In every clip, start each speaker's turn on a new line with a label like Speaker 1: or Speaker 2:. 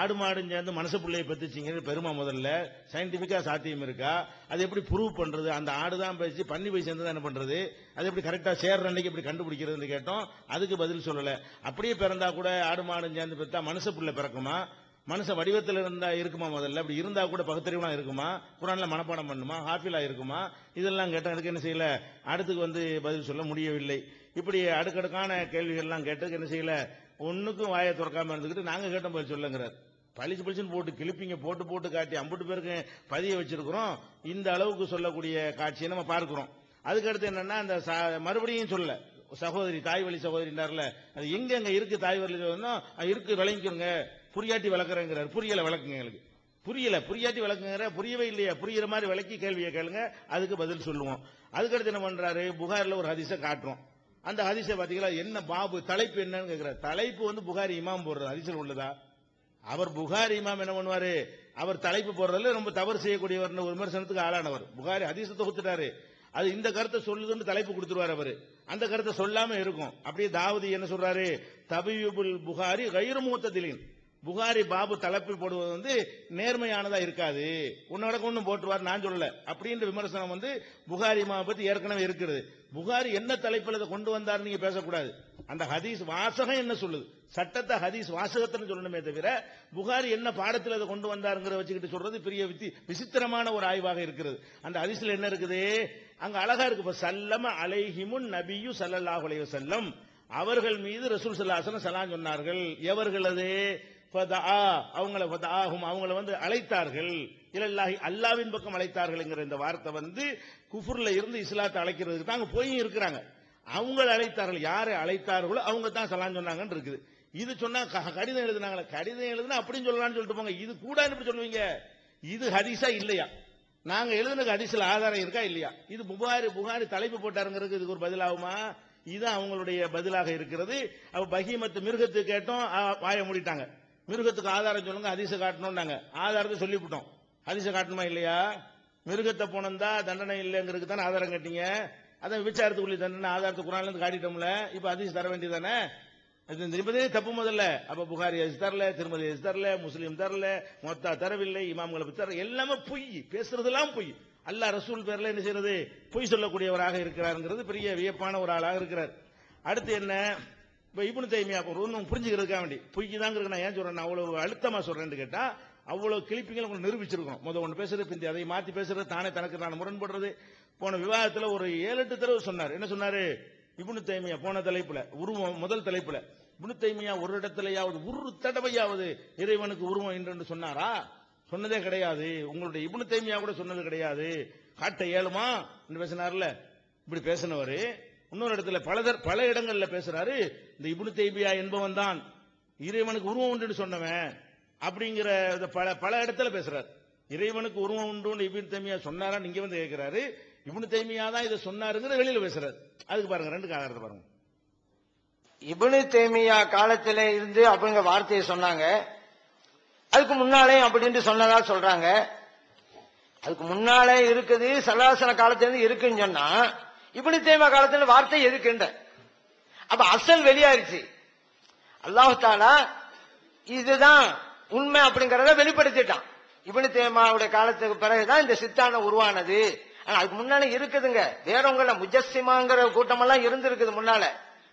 Speaker 1: ஆடு மாடும் சேர்ந்து மனசு பிள்ளையை பெத்துச்சிங்கிறது பெருமை முதல்ல. சயின்டிபிக்கா சாத்தியம் இருக்கா? அது எப்படி ப்ரூவ் பண்றது? அந்த ஆடு தான் பேசி பண்ணி போய் சேர்ந்து என்ன பண்றது? அது எப்படி கரெக்டா சேர்ற அன்னைக்கு எப்படி கண்டுபிடிக்கிறதுன்னு கேட்டோம். அதுக்கு பதில் சொல்லல. அப்படியே பிறந்தா கூட ஆடு மாடும் சேர்ந்து பெத்தா மனசு பிள்ளை பிறக்குமா? மனுஷ வடிவத்தில் இருந்தா இருக்குமா முதல்ல? அப்படி இருந்தா கூட பகுத்தறிவுலாம் இருக்குமா? குரான்ல மனப்பாடம் பண்ணுமா? ஹாஃபிலா இருக்குமா? இதெல்லாம் கேட்டால் அதுக்கு என்ன செய்யல? அடுத்துக்கு வந்து பதில் சொல்ல முடியவில்லை. இப்படி அடுக்கடுக்கான கேள்விகள்லாம் கேட்டதுக்கு என்ன செய்யல? ஒன்றுக்கும் வாயை திறக்காம இருந்துக்கிட்டு நாங்கள் கேட்டோம் பதில் சொல்லுங்கிறார் பளிச்சு பளிச்சுன்னு போட்டு கிளிப்பிங்க போட்டு போட்டு காட்டி அம்புட்டு பேருக்கு பதிய வச்சிருக்கிறோம். இந்த அளவுக்கு சொல்லக்கூடிய காட்சியை நம்ம பார்க்கிறோம். அதுக்கடுத்து என்னன்னா அந்த மறுபடியும் சொல்ல சகோதரி தாய் வழி சகோதரினார்ல அது எங்க எங்க இருக்கு தாய் வழி இருக்கு விளங்கிக்கோங்க. புரியாட்டி வளர்க்குறேங்கிறார். புரியல விளக்குங்க எங்களுக்கு. புரியல. புரியாட்டி விளக்குங்கிற புரியவே இல்லையா. புரியுற மாதிரி விளக்கி கேள்வியை கேளுங்க. அதுக்கு பதில் சொல்லுவோம். அதுக்கடுத்து என்ன பண்றாரு? புகாரில் ஒரு ஹதிசை காட்டுறோம். அந்த ஹதிசை பாத்தீங்களா என்ன பாபு தலைப்பு என்னன்னு கேட்கிறார். தலைப்பு வந்து புகாரி இமாம் போடுறது ஹதிசல் உள்ளதா? அவர் புகாரி இமாம் என்ன பண்ணுவாரு? அவர் தலைப்பு போடுறதுல ரொம்ப தவறு செய்யக்கூடியவர் ஒரு விமர்சனத்துக்கு ஆளானவர். புகாரி ஹதீஸை தொகுத்துட்டாரு. அது இந்த கருத்தை சொல்லுதுன்னு தலைப்பு கொடுத்துருவார் அவரு. அந்த கருத்தை சொல்லாம இருக்கும். அப்படியே தாவதி என்ன சொல்றாரு? தபியுபுல் புகாரி கயிறு மூத்ததிலின். புகாரி பாபு தலைப்பு போடுவது வந்து நேர்மையானதா இருக்காது. உன்னோட கொண்டு போட்டுவார் நான் சொல்லல. அப்படின்ற விமர்சனம் வந்து புகாரி மாவை பத்தி ஏற்கனவே இருக்கிறது. புகாரி என்ன தலைப்பில் கொண்டு வந்தார் நீங்க பேசக்கூடாது. அந்த ஹதீஸ் வாசகம் என்ன சொல்லுது? சட்டத்தை ஹதீஸ் வாசகத்தை சொல்லணுமே தவிர புகாரி என்ன பாடத்தில் அதை கொண்டு வந்தாருங்கிற வச்சுக்கிட்டு சொல்றது பெரிய வித்தி விசித்திரமான ஒரு ஆய்வாக இருக்கிறது. அந்த ஹதீஸ்ல என்ன இருக்குது? அங்க அழகா இருக்கு. இப்ப சல்லம அலைஹிமுன் நபியு ஸல்லல்லாஹு அலைய செல்லம் அவர்கள் மீது ரசூல் சல்லாசன அலைஹி சலாம் சொன்னார்கள். எவர்கள் அது அவங்கள ஆகும் அவங்கள வந்து அழைத்தார்கள். இலல்லாஹி அல்லாவின் பக்கம் அழைத்தார்கள் இந்த வார்த்தை வந்து குஃபுர்ல இருந்து இஸ்லாத்தை அழைக்கிறதுக்கு தான் அங்க போய் இருக்கிறாங்க. அவங்கள அழைத்தார்கள். யாரை அழைத்தார்களோ அவங்க தான் சொல்லலாம் சொன்னாங்கன்னு இருக்குது. இது சொன்னா க- கடிதம் எழுதுனாங்களே? கடிதம் எழுதுனா அப்படின்னு சொல்லலாம்னு சொல்லிட்டு போங்க. இது கூட எப்படி சொல்லுவீங்க? இது ஹரிசா இல்லையா? நாங்க எழுதுன ஹரிசில் ஆதாரம் இருக்கா இல்லையா? இது புகாரி புகாரி தலைப்பு போட்டாருங்கிறதுக்கு இதுக்கு ஒரு பதிலாகுமா? இது அவங்களுடைய பதிலாக இருக்கிறது. அப்ப பகிமத்து மிருகத்துக்கு கேட்டோம் வாய வாயை மூடிட்டாங்க. மிருகத்துக்கு ஆதாரம் சொல்லுங்க ஹதீஸை காட்டணும்னாங்க. ஆதாரத்தை சொல்லிவிட்டோம். ஹதீஸை காட்டணுமா இல்லையா? மிருகத்தை போனந்தா தண்டனை இல்லைங்கிறதுக்கு தானே ஆதாரம் கேட்டீங்க. அதான் விசாரத்துக்குள்ளே தண்டனை ஆதாரத்து குரான்ல இருந்து காட்டிட்டோம்ல இப்ப அதிசி தர வேண்டியதானே அது தப்பு முதல்ல. அப்ப புகாரி அரிசி தரல திருமதி அரிசி தரல முஸ்லீம் தரல மொத்தா தரவில்லை இமாம்களை பத்தி தர எல்லாமே பொய் பேசுறதெல்லாம் பொய். அல்லாஹ் ரசூல் பேர்ல என்ன செய்யறது? பொய் சொல்லக்கூடியவராக இருக்கிறாருங்கிறது பெரிய வியப்பான ஒரு ஆளாக இருக்கிறார். அடுத்து என்ன? இப்ப இப்னு தைமியா ஒரு ஒன்றும் புரிஞ்சுக்கிறதுக்காக வேண்டி பொய்க்கு தாங்க நான் ஏன் சொல்றேன் நான் அவ்வளவு அழுத்தமா சொல்றேன்னு கேட்டா அவ்வளவு கிளிப்பிங்களை உங்களுக்கு நிரூபிச்சிருக்கோம் முதல் ஒன்று பேசுறது பிந்தி அதை மாற்றி பேசுறது தானே தனக்கு நான் முரண்படுறது. போன விவாதத்தில் ஒரு ஏழு எட்டு தடவை சொன்னார். என்ன சொன்னாரு? இபுனு தைமியா போன தலைப்புல உருவம் முதல் தலைப்புல. இபுனு தைமியா ஒரு இடத்துலயாவது ஒரு தடவையாவது இறைவனுக்கு உருவம் என்று சொன்னாரா? சொன்னதே கிடையாது. உங்களுடைய இபுனு தைமியா கூட சொன்னது கிடையாது. காட்ட ஏழுமா? என்று பேசினார்ல. இப்படி பேசினவரு இன்னொரு இடத்துல பல பல இடங்கள்ல பேசுறாரு. இந்த இபுனு தைமியா என்பவன் தான் இறைவனுக்கு உருவம் உண்டுன்னு சொன்னவன். அப்படிங்கிற பல பல இடத்துல பேசுறாரு. இறைவனுக்கு உருவம் உண்டு இபின் தைமியா சொன்னாரா? நீங்க வந்து கேட்கிறாரு இபின் தைமியா தான் இதை சொன்னாருங்கிற வெளியில பேசுறாரு. அதுக்கு பாருங்க ரெண்டு ஆதாரத்தை பாருங்க.
Speaker 2: இப்னு தேமியா காலத்தில இருந்து அப்படிங்கிற வார்த்தையை சொன்னாங்க. அதுக்கு முன்னாலே அப்படின்னு சொன்னதா சொல்றாங்க. அதுக்கு முன்னாலே இருக்குது சலாசன காலத்திலிருந்து இருக்குன்னு சொன்னா இப்னு தேமியா காலத்துல வார்த்தை எதுக்குண்ட அப்ப அசல் வெளியாயிருச்சு. அல்லாஹாலா இதுதான் உண்மை அப்படிங்கறத வெளிப்படுத்திட்டான். இவனு தேமாவுடைய காலத்துக்கு பிறகுதான் இந்த சித்தான உருவானது. ஆனா அதுக்கு முன்னால இருக்குதுங்க. வேறவங்கள முஜஸ்ஸிமாங்கிற கூட்டமெல்லாம் இருந்திருக்குது முன்னால.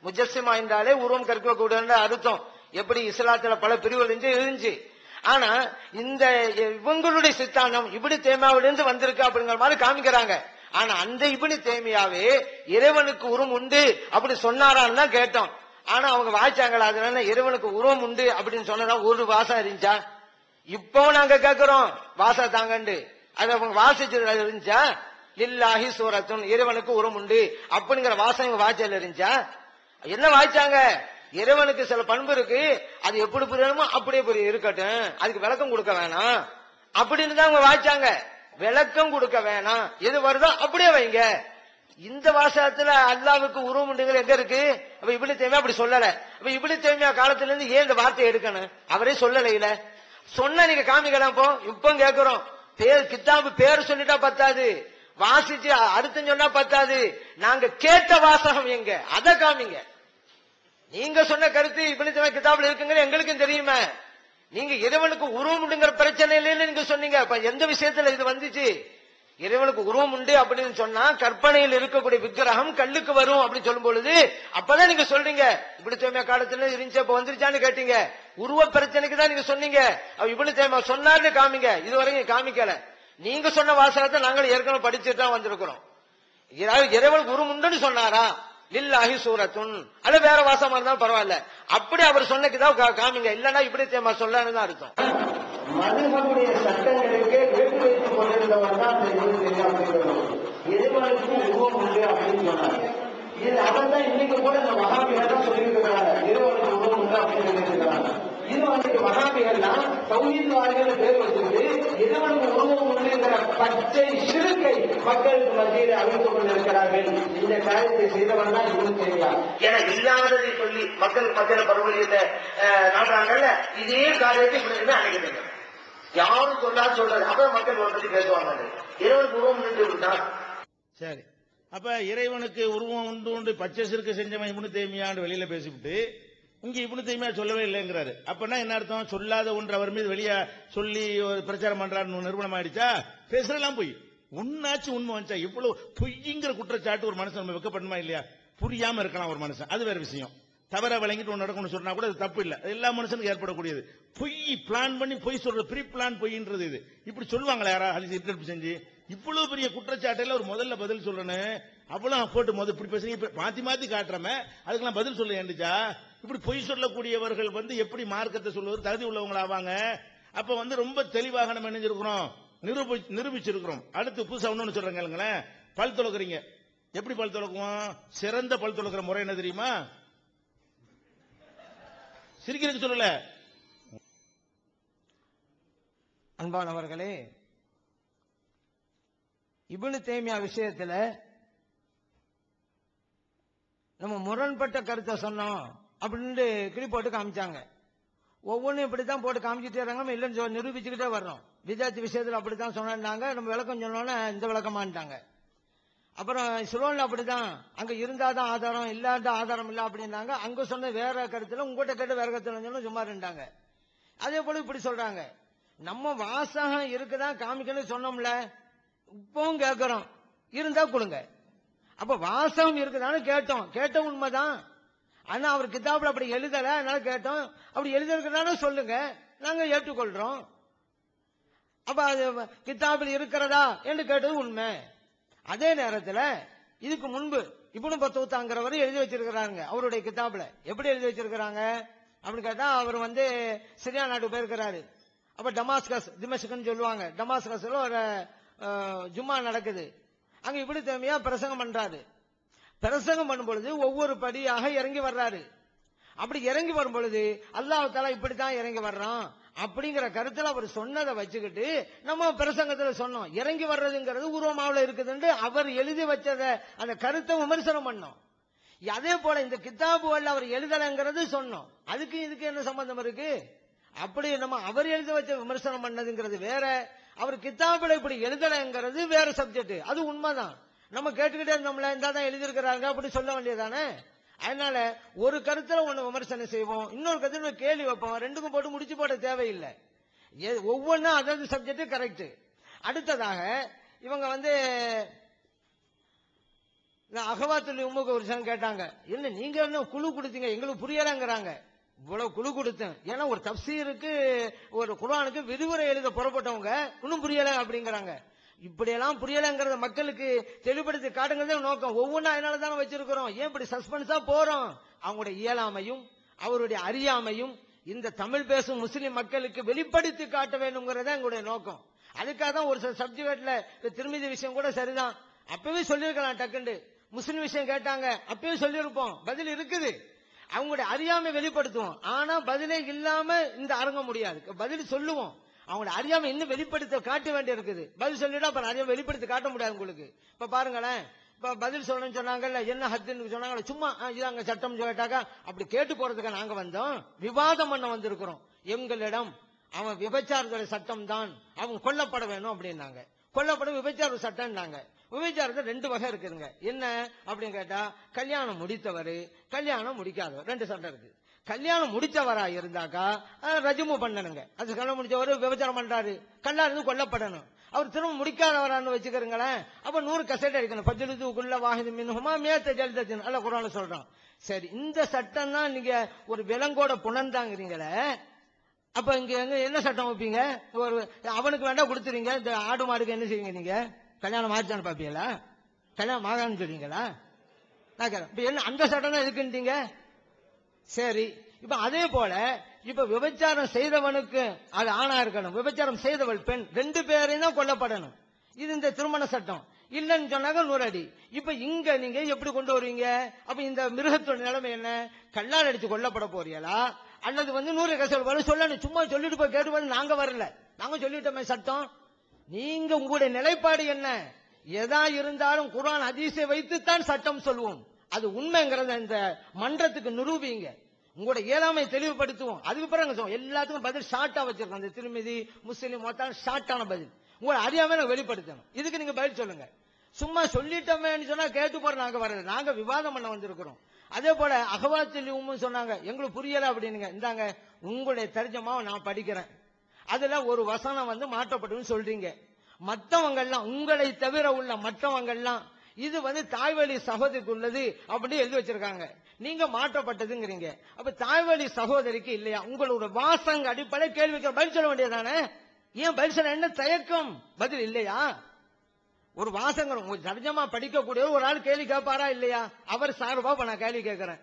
Speaker 2: முஜஸ்ஸிமா என்றாலே உருவம் கற்க கூடன்ற அர்த்தம். எப்படி இஸ்லாத்துல பல பிரிவுகள் இருந்துச்சு ஆனா இந்த இவங்களுடைய சித்தாந்தம் இப்படி தேமாவிலிருந்து வந்திருக்கு அப்படிங்கிற மாதிரி காமிக்கிறாங்க. ஆனா அந்த இப்படி தேமியாவே இறைவனுக்கு உருவம் உண்டு அப்படி சொன்னாரான்னு தான் கேட்டோம். ஆனா அவங்க வாய்ச்சாங்களா? அதனால இறைவனுக்கு உருவம் உண்டு அப்படின்னு சொன்னதா ஒரு வாசம் இருந்துச்சா? இப்போ நாங்க கேட்கிறோம் வாச தாங்கண்டு. அது அவங்க வாசிச்சது இருந்துச்சா? லில்லாஹி சூரத்துன் இறைவனுக்கு உரம் உண்டு அப்படிங்கிற வாசம் இவங்க வாய்ச்சல் இருந்துச்சா? என்ன வாய்ச்சாங்க? இறைவனுக்கு சில பண்பு இருக்கு. அது எப்படி புரியணுமோ அப்படியே புரிய இருக்கட்டும். அதுக்கு விளக்கம் கொடுக்க வேணாம். அப்படின்னு தான் அவங்க வாய்ச்சாங்க. விளக்கம் கொடுக்க வேணாம். எது வருதோ அப்படியே வைங்க. இந்த வாசகத்துல அல்லாவுக்கு உருவம் உண்டுங்கிற எங்க இருக்கு? அப்ப இப்படி தேவையா அப்படி சொல்லல. அப்ப இப்படி தேவையா காலத்துல இருந்து ஏன் இந்த வார்த்தையை எடுக்கணும்? அவரே சொல்லல இல்ல சொன்ன நீங்க காமிக்கலாம் போ. இப்ப கேக்குறோம். பேர் கித்தாபு பேர் சொல்லிட்டா பத்தாது. வாசிச்சு அடுத்து சொன்னா பத்தாது. நாங்க கேட்ட வாசகம் எங்க? அத காமிங்க. நீங்க சொன்ன கருத்து இப்படி தேவை கிதாபுல இருக்குங்கிற எங்களுக்கும் தெரியுமே. நீங்க இறைவனுக்கு உருவம் பிரச்சனை இல்லைன்னு நீங்க சொன்னீங்க. எந்த விஷயத்துல இது வந்துச்சு? இறைவனுக்கு உருவம் உண்டு அப்படின்னு சொன்னா கற்பனையில் இருக்கக்கூடிய விக்கிரகம் கல்லுக்கு வரும் அப்படின்னு சொல்லும் பொழுது அப்பதான் நீங்க சொல்றீங்க இப்படி தேமையா காலத்துல இருந்துச்சு அப்ப வந்துருச்சான்னு கேட்டீங்க. உருவ பிரச்சனைக்கு தான் நீங்க சொன்னீங்க. அவ இப்படி தேமா சொன்னார்னு காமிங்க. இதுவரைக்கும் காமிக்கல. நீங்க சொன்ன வாசகத்தை நாங்கள் ஏற்கனவே படிச்சுட்டு தான் வந்திருக்கிறோம். இறைவனுக்கு உருவம் உண்டுன்னு சொன்னாரா? லில்லாஹி சூரத்துன். அது வேற வாசமா இருந்தாலும் பரவாயில்ல. அப்படி அவர் சொன்னதுதான் கா- காமிங்க. இல்லன்னா இப்படி தேமா சொல்லன்னு தான் அர்த்தம். மதுகமுடைய வைத்துக் தான் அந்த எதிர்ப்பு இவரு தெரியாமல் இறைவனுக்கு உருவம் உண்டு அப்படின்னு சொன்னாங்க இது அவர் தான் இன்னைக்கு கூட இந்த மகாபிகள் தான் சொல்லியிருக்கிறாங்க இறைவனுக்கு உருவம் உண்டு அப்படின்னு சொல்லியிருக்கிறாங்க இது வந்து மகாபிகள்லாம் சௌஹீத்வாதிகள் பேர் வச்சுக்கிட்டு இறைவனுக்கு உருவம் உண்டுங்கிற பச்சை சிறுக்கை மக்களுக்கு மத்தியில் அறிவித்துக் கொண்டிருக்கிறார்கள் இந்த காரியத்தை செய்தவன் தான் இவனு தெரியா என இல்லாததை சொல்லி மக்கள் மத்தியில் பரவலியில் நாடுறாங்கல்ல இதே காரியத்தை இப்படி யாரும் சொன்னா சொல்றது அப்ப மக்கள் ஒரு பத்தி பேசுவாங்க இறைவனுக்கு உருவம் நின்று விட்டான்
Speaker 1: சரி. அப்ப இறைவனுக்கு உருவம் உண்டு உண்டு பச்சை செஞ்சவன் இவனு தேமியான்னு வெளியில பேசிவிட்டு இங்க இவனு தேமியா சொல்லவே இல்லைங்கிறாரு. அப்பனா என்ன அர்த்தம்? சொல்லாத ஒன்று அவர் மீது வெளியே சொல்லி ஒரு பிரச்சாரம் பண்றாருன்னு நிறுவனம் ஆயிடுச்சா பேசுறதெல்லாம் போய். உன்னாச்சு உண்மை வந்துச்சா? இவ்வளவு பொய்ங்கிற குற்றச்சாட்டு ஒரு மனுஷன் நம்ம வைக்கப்படணுமா இல்லையா? புரியாம இருக்கலாம் ஒரு மனுஷன். அது வேற விஷயம். தவற விளங்கிட்டு ஒன்று நடக்கணும்னு சொன்னா கூட அது தப்பு இல்லை. எல்லா மனுஷனுக்கும் ஏற்படக்கூடியது. பொய் பிளான் பண்ணி பொய் சொல்றது ப்ரீ பிளான் பொய்ன்றது இது. இப்படி சொல்லுவாங்களா யாரா? அலிசி இன்டர்வியூ செஞ்சு. இவ்வளவு பெரிய குற்றச்சாட்டையில ஒரு முதல்ல பதில் சொல்லணும் அவ்வளவு போட்டு முதல் இப்படி பேசுறீங்க. மாத்தி மாத்தி காட்டுறமே. அதுக்கெல்லாம் பதில் சொல்ல ஏண்டுச்சா இப்படி பொய் சொல்லக்கூடியவர்கள் வந்து எப்படி மார்க்கத்தை சொல்வது? தகுதி உள்ளவங்களாவாங்க அப்ப வந்து ரொம்ப தெளிவாக நம்ம நினைஞ்சிருக்கிறோம் நிரூபி நிரூபிச்சிருக்கிறோம். அடுத்து புதுசா ஒண்ணு சொல்றேன் பல் துளக்குறீங்க. எப்படி பல் துளக்குவோம்? சிறந்த பல் துளக்குற முறை என்ன தெரியுமா? சிரிக்கிறதுக்கு சொல்லல.
Speaker 2: அன்பானவர்களே இபுனு தேமியா விஷயத்துல நம்ம முரண்பட்ட கருத்தை சொன்னோம் அப்படின்ட்டு கிளி போட்டு காமிச்சாங்க. ஒவ்வொன்றும் இப்படித்தான் போட்டு காமிச்சிட்டே இருக்காங்க. நம்ம இல்லைன்னு சொல்லி நிரூபிச்சுக்கிட்டே வர்றோம். விஜயாத்தி விஷயத்துல அப்படித்தான் சொன்னாங்க நம்ம விளக்கம் சொன்னோன்னே இந்த விளக்கமான்ட்டாங்க. அப்புறம் சிலோன்ல அப்படிதான். அங்க இருந்தாதான் ஆதாரம் இல்லாத ஆதாரம் இல்ல அப்படின்னாங்க. அங்க சொன்ன வேற கருத்துல உங்ககிட்ட கேட்டு வேற கருத்துல சொன்னா சும்மா இருந்தாங்க அதே போல இப்படி சொல்றாங்க. நம்ம வாசகம் இருக்குதான் காமிக்கணும்னு சொன்னோம்ல இப்பவும் கேட்கிறோம் இருந்தா கொடுங்க. அப்ப வாசகம் இருக்குதான்னு கேட்டோம். கேட்ட உண்மைதான். ஆனா அவர் கிதாபுல அப்படி எழுதல அதனால கேட்டோம். அப்படி எழுதிருக்கிறதானே சொல்லுங்க. நாங்க ஏற்றுக்கொள்றோம். அப்ப அது கிதாபில் இருக்கிறதா என்று கேட்டது உண்மை. அதே நேரத்தில் இதுக்கு முன்பு இப்படி பத்தூத்தாங்கிறவர் எழுதி வச்சிருக்கிறாங்க அவருடைய கிதாபுல. எப்படி எழுதி வச்சிருக்கிறாங்க? அப்படின்னு கேட்டா அவர் வந்து சிரியா நாட்டு போயிருக்கிறாரு. அப்ப டமாஸ்கஸ் திமஸ்கன்னு சொல்லுவாங்க. டமாஸ்கஸ்ல ஒரு ஜும்மா நடக்குது. அங்க இப்படி திறமையாக பிரசங்கம் பண்றாரு. பிரசங்கம் பண்ணும் பொழுது ஒவ்வொரு படியாக இறங்கி வர்றாரு. அப்படி இறங்கி வரும் பொழுது அல்லாஹ் இப்படித்தான் இறங்கி வர்றான். அப்படிங்கிற கருத்துல அவர் சொன்னதை வச்சுக்கிட்டு நம்ம பிரசங்கத்துல சொன்னோம். இறங்கி வர்றதுங்கிறது உருவமாவில் இருக்குதுன்னு அவர் எழுதி வச்சத அந்த கருத்தை விமர்சனம் பண்ணோம். அதே போல இந்த கித்தாபுகள் அவர் எழுதலைங்கிறது சொன்னோம். அதுக்கு இதுக்கு என்ன சம்பந்தம் இருக்கு? அப்படி நம்ம அவர் எழுதி வச்ச விமர்சனம் பண்ணதுங்கிறது வேற. அவர் கித்தாபுல இப்படி எழுதலைங்கிறது வேற சப்ஜெக்ட் அது உண்மைதான். நம்ம கேட்டுக்கிட்டே இருந்தோம்ல இந்த தான் எழுதியிருக்கிறாங்க அப்படி சொல்ல வேண்டியதானே அதனால ஒரு கருத்துல ஒண்ணு விமர்சனம் செய்வோம் இன்னொரு கருத்துல கேள்வி வைப்போம். ரெண்டுக்கும் போட்டு முடிச்சு போட தேவையில்லை. ஒவ்வொன்னா ஒவ்வொன்றும் அதாவது சப்ஜெக்ட் கரெக்ட் அடுத்ததாக இவங்க வந்து இந்த அகவாத்துல் உமுக ஒரு விஷயம் கேட்டாங்க. இல்ல நீங்க என்ன குழு கொடுத்தீங்க? எங்களுக்கு புரியலங்கிறாங்க. இவ்வளவு குழு கொடுத்தேன். ஏன்னா ஒரு தப்சீருக்கு ஒரு குரானுக்கு விதிமுறை எழுத புறப்பட்டவங்க இன்னும் புரியல அப்படிங்கிறாங்க. இப்படியெல்லாம் புரியலங்கிறத மக்களுக்கு தெளிவுபடுத்தி காட்டுங்கிறதே நோக்கம். ஒவ்வொன்றும் அதனால தானே வச்சிருக்கிறோம். ஏன் இப்படி சஸ்பென்ஸா போறோம்? அவங்களுடைய இயலாமையும் அவருடைய அறியாமையும் இந்த தமிழ் பேசும் முஸ்லிம் மக்களுக்கு வெளிப்படுத்தி காட்ட வேண்டும்ங்கிறத எங்களுடைய நோக்கம். அதுக்காக தான் ஒரு சில சப்ஜெக்ட்ல திருமதி விஷயம் கூட சரிதான். அப்பவே சொல்லியிருக்கலாம் டக்குண்டு. முஸ்லிம் விஷயம் கேட்டாங்க. அப்பவே சொல்லியிருப்போம். பதில் இருக்குது. அவங்களுடைய அறியாமை வெளிப்படுத்துவோம். ஆனா பதிலே இல்லாம இந்த அரங்க முடியாது. பதில் சொல்லுவோம். அவங்களோட அறியாம இன்னும் வெளிப்படுத்த காட்ட வேண்டியது இருக்குது பதில் சொல்லிட்டா அப்புறம் அறியாம வெளிப்படுத்தி காட்ட முடியாது உங்களுக்கு. இப்ப பாருங்களேன். இப்ப பதில் சொல்லணும்னு சொன்னாங்கல்ல என்ன ஹத்துன்னு சொன்னாங்கல்ல சும்மா இது இதாங்க சட்டம் சொல்லிட்டாக்கா அப்படி கேட்டு போறதுக்கு நாங்க வந்தோம். விவாதம் பண்ண வந்திருக்கிறோம். எங்களிடம் அவன் விபச்சாரத்துடைய சட்டம் தான் அவங்க கொல்லப்பட வேணும் அப்படின்னாங்க. கொல்லப்பட விபச்சார சட்டம்னாங்க. விபச்சாரத்துல ரெண்டு வகை இருக்குதுங்க. என்ன அப்படின்னு கேட்டா கல்யாணம் முடித்தவர் கல்யாணம் முடிக்காதவர். ரெண்டு சட்டம் இருக்கு. கல்யாணம் முடித்தவரா இருந்தாக்கா ரஜமு பண்ணனுங்க பண்ணணுங்க. அது கல்யாணம் முடிச்சவர் விபச்சாரம் பண்றாரு. கல்யாணம் இருந்து கொல்லப்படணும். அவர் திரும்ப முடிக்காதவரான்னு வச்சுக்கிறீங்களேன் அப்ப நூறு கசட் அடிக்கணும். பஜ்லுக்குள்ள வாஹிது மின்ஹுமா மேத்த ஜல்தத்தின் அல்ல குரான சொல்றான். சரி இந்த சட்டம் தான் நீங்க ஒரு விலங்கோட புணர்ந்தாங்கிறீங்களே அப்ப இங்க என்ன சட்டம் வைப்பீங்க? ஒரு அவனுக்கு வேண்டாம் கொடுத்துறீங்க. இந்த ஆடு மாடுக்கு என்ன செய்வீங்க நீங்க? கல்யாணம் ஆச்சான்னு பாப்பீங்களா? கல்யாணம் ஆகான்னு சொல்றீங்களா? நான் கேட்கிறேன் இப்ப என்ன அந்த சட்டம் தான் இருக்குன்றீங்க சரி இப்ப அதே போல இப்ப விபச்சாரம் செய்தவனுக்கு அது ஆணா இருக்கணும். விபச்சாரம் செய்தவள் பெண் ரெண்டு பேரையும் தான் கொல்லப்படணும். இது இந்த திருமண சட்டம். இல்லைன்னு சொன்னாங்க நூறடி. இப்ப இங்க நீங்க எப்படி கொண்டு வருவீங்க? அப்ப இந்த மிருகத்தோட நிலைமை என்ன? கல்லால் அடிச்சு கொல்லப்பட போறீங்களா? அல்லது வந்து நூறு கசல் வரும் சொல்லணும். சும்மா சொல்லிட்டு போய் கேட்டு நாங்க வரல. நாங்க சொல்லிட்டோமே சட்டம். நீங்க உங்களுடைய நிலைப்பாடு என்ன? எதா இருந்தாலும் குரான் ஹதீஸை வைத்துத்தான் சட்டம் சொல்லுவோம் அது உண்மைங்கிறத இந்த மன்றத்துக்கு நிரூபிங்க. உங்களோட ஏழாமை தெளிவுபடுத்துவோம். அதுக்கு பிறகு எல்லாத்துக்கும் பதில் ஷார்ட்டா வச்சிருக்கோம். அந்த திருமதி முஸ்லீம் மொத்தம் ஷார்ட்டான பதில். உங்களை அறியாம நான் வெளிப்படுத்தணும். இதுக்கு நீங்க பதில் சொல்லுங்க. சும்மா சொல்லிட்டோமேன்னு சொன்னா கேட்டு போற நாங்க வரல நாங்க விவாதம் பண்ண வந்திருக்கிறோம். அதே போல அகவாத்தில் சொன்னாங்க எங்களுக்கு புரியல அப்படின்னுங்க. இந்தாங்க உங்களுடைய தர்ஜமாவை நான் படிக்கிறேன். அதுல ஒரு வசனம் வந்து மாற்றப்படும் சொல்றீங்க. மற்றவங்க எல்லாம் உங்களை தவிர உள்ள மற்றவங்க எல்லாம் இது வந்து தாய்வழி சகோதரிக்கு உள்ளது அப்படின்னு எழுதி வச்சிருக்காங்க. நீங்க மாற்றப்பட்டதுங்கிறீங்க. அப்ப தாய்வழி சகோதரிக்கு இல்லையா? உங்களோட வாசங்க அடிப்படை கேள்விக்கு பதில் சொல்ல வேண்டியதானே ஏன் பதில் சொல்ல என்ன தயக்கம்? பதில் இல்லையா? ஒரு வாசங்கள் உங்க படிக்கக்கூடிய ஒரு ஆள் கேள்வி கேட்பாரா இல்லையா? அவர் சார்பா இப்ப நான் கேள்வி கேட்கிறேன்.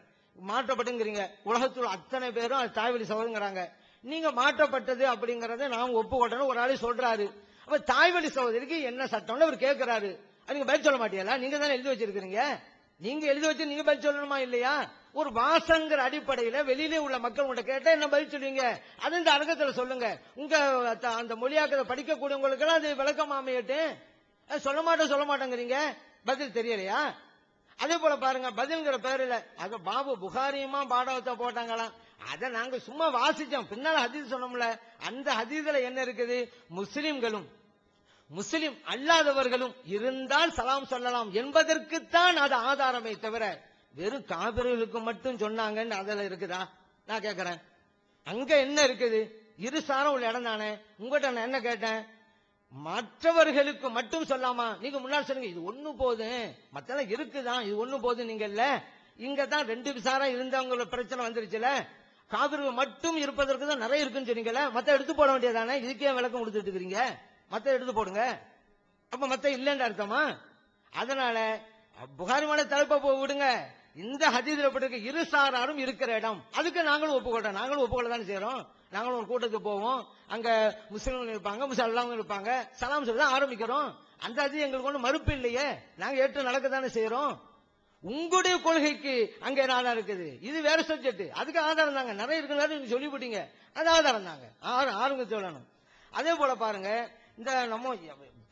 Speaker 2: மாற்றப்பட்டுங்கிறீங்க. உலகத்தில் அத்தனை பேரும் அது தாய்வழி சகோதரங்கிறாங்க. நீங்க மாற்றப்பட்டது அப்படிங்கறத நான் ஒப்புக்கொட்டணும் ஒரு ஆளு சொல்றாரு. அப்ப தாய்வழி சகோதரிக்கு என்ன சட்டம்னு அவர் கேட்கிறாரு. அது நீங்க பதில் சொல்ல மாட்டீங்களா நீங்க தானே எழுதி வச்சிருக்கீங்க நீங்க எழுதி வச்சு நீங்க பதில் சொல்லணுமா இல்லையா? ஒரு வாசங்கிற அடிப்படையில வெளியிலே உள்ள மக்கள் உங்கள்ட்ட கேட்டா என்ன பதில் சொல்லுவீங்க? அது இந்த அரங்கத்துல சொல்லுங்க. உங்க த- அந்த மொழியாக்கத்தை படிக்கக்கூடியவங்களுக்கு எல்லாம் அது விளக்கம் அமையட்டு அது சொல்ல மாட்டோம் சொல்ல மாட்டேங்கிறீங்க. பதில் தெரியலையா? அதே போல பாருங்க பதில்ங்கிற பேருல அக பாபு புகாரியுமா பாடகத்தை போட்டாங்களாம். அதை நாங்க சும்மா வாசிச்சோம். பின்னால ஹதீஸ் சொன்னோம்ல. அந்த ஹதீஸ்ல என்ன இருக்குது? முஸ்லிம்களும் முஸ்லிம் அல்லாதவர்களும் இருந்தால் சலாம் சொல்லலாம் என்பதற்குத்தான் அது ஆதாரமே தவிர வெறும் காவிரிகளுக்கு மட்டும் சொன்னாங்கன்னு அதில் இருக்குதா? நான் கேட்கறேன் அங்க என்ன இருக்குது? இரு சாரம் உள்ள இடம் தானே? உங்ககிட்ட நான் என்ன கேட்டேன்? மற்றவர்களுக்கு மட்டும் சொல்லாமா? நீங்க முன்னாடி சொன்னீங்க இது ஒண்ணு போதும். மத்தெல்லாம் இருக்குதான் இது ஒண்ணு போதும் நீங்க இல்ல. இங்க தான் ரெண்டு விசாரம் இருந்தவங்களோட பிரச்சனை வந்துருச்சுல. காவிர்கள் மட்டும் இருப்பதற்கு தான் நிறைய இருக்குன்னு சொன்னீங்கல்ல. மத்த எடுத்து போட வேண்டியதானே இதுக்கே விளக்கம் கொடுத்துட்டு இருக்கிறீங்க. மத்த எடுத்து போடுங்க. அப்ப மத்த இல்லைன்ற அர்த்தமா? அதனால புகாரி மலை தலைப்பை போய் விடுங்க. இந்த ஹதீஸ்ல பட்டிருக்க இரு சாராரும் இருக்கிற இடம். அதுக்கு நாங்களும் ஒப்புக்கொள்றோம். நாங்களும் ஒப்புக்கொள்ள தானே செய்யறோம் நாங்களும் ஒரு கூட்டத்துக்கு போவோம். அங்க முஸ்லிம்கள் இருப்பாங்க முஸ்லாம் இருப்பாங்க. சலாம் சொல்லி தான் ஆரம்பிக்கிறோம். அந்த அது எங்களுக்கு ஒன்றும் மறுப்பு இல்லையே. நாங்க ஏற்று நடக்க தானே செய்யறோம் உங்களுடைய கொள்கைக்கு அங்க என்ன ஆதாரம் இருக்குது? இது வேற சப்ஜெக்ட் அதுக்கு ஆதாரம் தாங்க. நிறைய இருக்கிறாரு சொல்லி சொல்லிவிட்டீங்க. அது ஆதாரம் தாங்க. ஆறு ஆறுங்க சொல்லணும். அதே போல பாருங்க இந்த நம்ம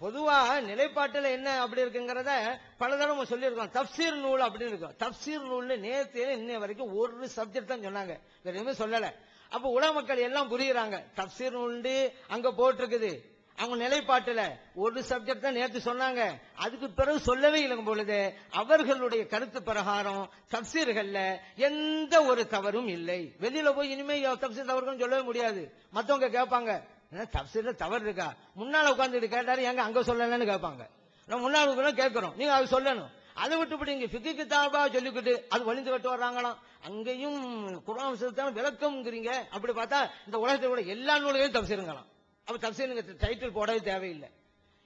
Speaker 2: பொதுவா நிலைப்பாட்டுல என்ன அப்படி இருக்குங்கிறத பல தடவை நம்ம சொல்லியிருக்கோம். தப்சீர் நூல் அப்படின்னு இருக்கும் தப்சீர் நூல்னு நேத்து இன்னை வரைக்கும் ஒரு சப்ஜெக்ட் தான் சொன்னாங்க. வேற எதுவுமே சொல்லல. அப்ப உலக மக்கள் எல்லாம் புரியுறாங்க. தப்சீர் நூல்ண்டு அங்க போட்டிருக்குது. அவங்க நிலைப்பாட்டுல ஒரு சப்ஜெக்ட் தான் நேத்து சொன்னாங்க. அதுக்கு பிறகு சொல்லவே இல்லைங்க பொழுது அவர்களுடைய கருத்து பிரகாரம் தப்சீர்கள்ல எந்த ஒரு தவறும் இல்லை. வெளியில போய் இனிமே தப்சீர் தவறுன்னு சொல்லவே முடியாது. மத்தவங்க கேட்பாங்க. தப்சீர்ல தவறு இருக்கா? முன்னால உட்காந்துட்டு கேட்டாரு எங்க அங்க சொல்லலன்னு கேட்பாங்க. நம்ம முன்னாள் கேட்கிறோம். நீங்க அது சொல்லணும். அதை விட்டுவிட்டு இங்க பிக்கு கிதாபா சொல்லிக்கிட்டு அது வலிந்து கட்டு வர்றாங்களாம். அங்கேயும் குரான் தான் விளக்கம்ங்கிறீங்க. அப்படி பார்த்தா இந்த உலகத்தில் உள்ள எல்லா நூல்களையும் தப்சீருங்களாம். அப்ப தப்சீருங்க டைட்டில் போடவே தேவையில்லை.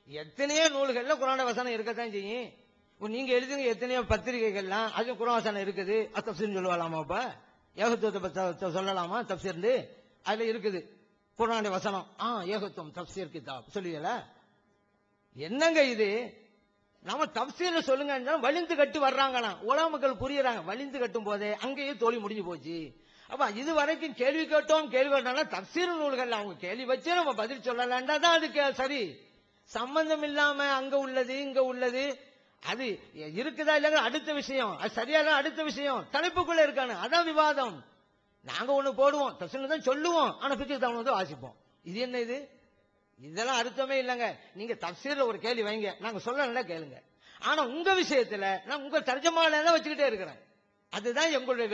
Speaker 2: எத்தனையோ நூல்கள்ல குரான வசனம் இருக்கத்தான் செய்யும். இப்போ நீங்க எழுதுங்க எத்தனையோ பத்திரிகைகள்லாம் அது குரான் வசனம் இருக்குது. அது தப்சீர்னு சொல்லலாமா அப்ப? ஏகத்துவத்தை சொல்லலாமா தப்சீர்ந்து அதுல இருக்குது. குரானுடைய வசனம் ஆ ஏகத்துவம் தப்சீர் கிதாப் சொல்லுவீங்களா என்னங்க இது? நம்ம தப்சீர சொல்லுங்க வலிந்து கட்டு வர்றாங்களாம். உலக மக்கள் புரியுறாங்க. வலிந்து கட்டும் போதே அங்கேயே தோழி முடிஞ்சு போச்சு. அப்ப இது வரைக்கும் கேள்வி கேட்டோம் கேள்வி கேட்டோம்னா தப்சீர் நூல்கள் அவங்க கேள்வி வச்சு நம்ம பதில் சொல்லலாம்டா தான் அதுக்கு சரி. சம்பந்தம் இல்லாம அங்க உள்ளது இங்க உள்ளது. அது இருக்குதா இல்லைங்க அடுத்த விஷயம். அது சரியாதான் அடுத்த விஷயம். தலைப்புக்குள்ள இருக்கானு. அதான் விவாதம். நாங்க ஒண்ணு போடுவோம் தப்சீர் தான் சொல்லுவோம். ஆனா பிக்கு தமிழ் வந்து வாசிப்போம். இது என்ன இது? இதெல்லாம் அர்த்தமே இல்லைங்க. நீங்க தப்சீர்ல ஒரு கேள்வி வைங்க. நாங்க சொல்லல கேளுங்க. ஆனா உங்க விஷயத்துல நான் உங்க தர்ஜமால வச்சுக்கிட்டே இருக்கிறேன். அதுதான் எங்களுடைய